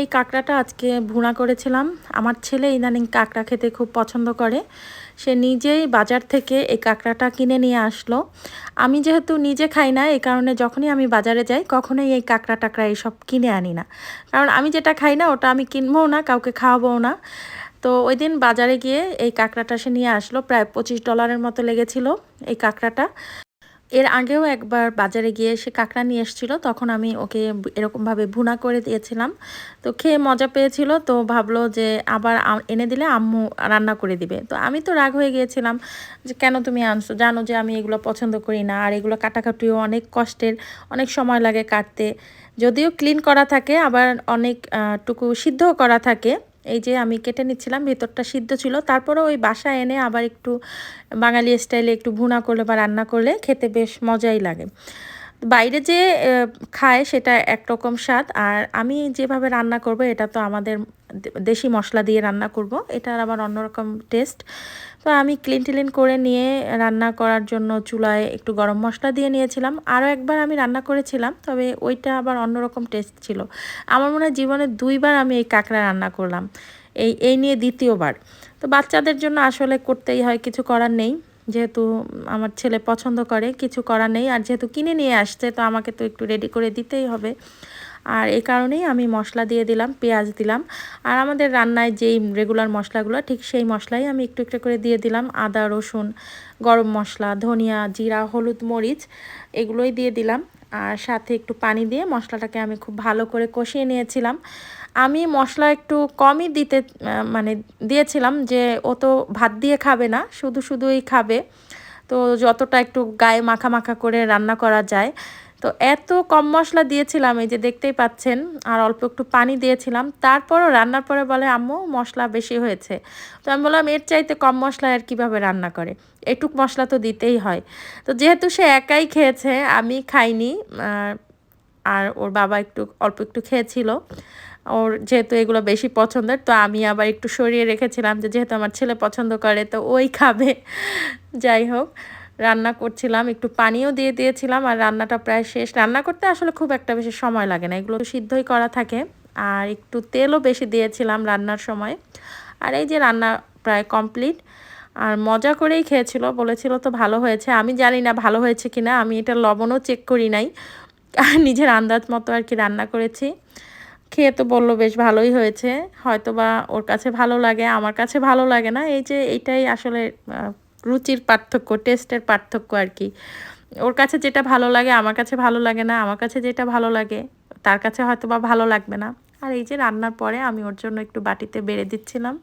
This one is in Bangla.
এই কাঁকড়াটা আজকে ভুনা করেছিলাম। আমার ছেলে ইদানিং কাঁকড়া খেতে খুব পছন্দ করে। সে নিজেই বাজার থেকে এই কাঁকড়াটা কিনে নিয়ে আসলো। আমি যেহেতু নিজে খাই না, এই কারণে যখনই আমি বাজারে যাই, কখনোই এই কাঁকড়া টাকড়া এইসব কিনে আনি না। কারণ আমি যেটা খাই না, ওটা আমি কিনবও না, কাউকে খাওয়াবও না। তো ওই দিন বাজারে গিয়ে এই কাঁকড়াটা সে নিয়ে আসলো, প্রায় পঁচিশ ডলারের মতো লেগেছিল এই কাঁকড়াটা। এর আগেও একবার বাজারে গিয়ে সে কাঁকড়া নিয়ে এসেছিল, তখন আমি ওকে এরকমভাবে ভুনা করে দিয়েছিলাম। তো খেয়ে মজা পেয়েছিল, তো ভাবলো যে আবার এনে দিলে আম্মু রান্না করে দিবে। তো আমি তো রাগ হয়ে গিয়েছিলাম যে কেন তুমি আনছো? জানো যে আমি এগুলো পছন্দ করি না, আর এগুলো কাটাকাটিও অনেক কষ্টের, অনেক সময় লাগে কাটতে। যদিও ক্লিন করা থাকে, আবার অনেক টুকু সিদ্ধও করা থাকে। এই যে আমি কেটে নিচ্ছিলাম, ভেতরটা সিদ্ধ ছিল। তারপরে ওই বাসা এনে আবার একটু বাঙালি স্টাইলে একটু ভুনা করলে বা রান্না করলে খেতে বেশ মজাই লাগে। বাইরে যে খায় সেটা একরকম স্বাদ। আর আমি যেভাবে রান্না করব, এটা তো আমাদের দেশি মশলা দিয়ে রান্না করব। এটার আবার অন্যরকম টেস্ট। তো আমি ক্লিন টিলিন করে নিয়ে রান্না করার জন্য চুলায় একটু গরম মশলা দিয়ে নিয়েছিলাম। আরও একবার আমি রান্না করেছিলাম, তবে ওইটা আবার অন্যরকম টেস্ট ছিল। আমার মনে হয় জীবনে দুইবার আমি এই কাঁকড়া রান্না করলাম। এই এই নিয়ে দ্বিতীয়বার। তো বাচ্চাদের জন্য আসলে করতেই হয়, কিছু করার নেই। যেহেতু আমার ছেলে পছন্দ করে, কিছু করা নেই। আর যেহেতু কিনে নিয়ে আসছে, তো আমাকে তো একটু রেডি করে দিতেই হবে। আর এই কারণেই আমি মশলা দিয়ে দিলাম, পেঁয়াজ দিলাম। আর আমাদের রান্নায় যেই রেগুলার মশলাগুলো, ঠিক সেই মশলাই আমি একটু একটু করে দিয়ে দিলাম। আদা, রসুন, গরম মশলা, ধনিয়া, জিরা, হলুদ, মরিচ, এগুলোই দিয়ে দিলাম। আর সাথে একটু পানি দিয়ে মশলাটাকে আমি খুব ভালো করে কষিয়ে নিয়েছিলাম। আমি মশলা একটু কমই দিতে মানে দিয়েছিলাম যে ও তো ভাত দিয়ে খাবে না, শুধু শুধুই খাবে। তো যতটা একটু গায়ে মাখা মাখা করে রান্না করা যায় তো এত কম মশলা দিয়েছিলাম, এই যে দেখতেই পাচ্ছেন, আর অল্প একটু পানি দিয়েছিলাম। তারপরও রান্নার পরে বলে, আম্মু, মশলা বেশি হয়েছে। তো আমি বললাম, এর চাইতে কম মশলা আর কীভাবে রান্না করে? এটুক মশলা তো দিতেই হয়। তো যেহেতু সে একাই খেয়েছে, আমি খাইনি আর ওর বাবা একটু, অল্প একটু খেয়েছিল। ওর যেহেতু এগুলো বেশি পছন্দের, তো আমি আবার একটু সরিয়ে রেখেছিলাম যে, যেহেতু আমার ছেলে পছন্দ করে, তো ওই খাবে। যাই হোক রান্না করছিলাম, একটু পানিও দিয়ে দিয়েছিলাম আর রান্নাটা প্রায় শেষ। রান্না করতে আসলে খুব একটা বেশি সময় লাগে না, এগুলো সিদ্ধই করা থাকে। আর একটু তেলও বেশি দিয়েছিলাম রান্নার সময়। আর এই যে রান্না প্রায় কমপ্লিট, আর মজা করেই খেয়েছিল, বলেছিল তো ভালো হয়েছে। আমি জানি না ভালো হয়েছে কি না আমি এটা লবণও চেক করি নাই, আর নিজের আন্দাজ মতো আর কি রান্না করেছি। খেয়ে তো বলল বেশ ভালোই হয়েছে হয়তো বা ওর কাছে ভালো লাগে, আমার কাছে ভালো লাগে না। এই যে এইটাই আসলে রুচির পার্থক্য, টেস্টের পার্থক্য আর কি। ওর কাছে যেটা ভালো লাগে, আমার কাছে ভালো লাগে না, আমার কাছে যেটা ভালো লাগে, তার কাছে হয়তো বা ভালো লাগবে না। আর এই যে রান্নার পরে আমি ওর জন্য একটু বাটিতে বেড়ে দিচ্ছিলাম।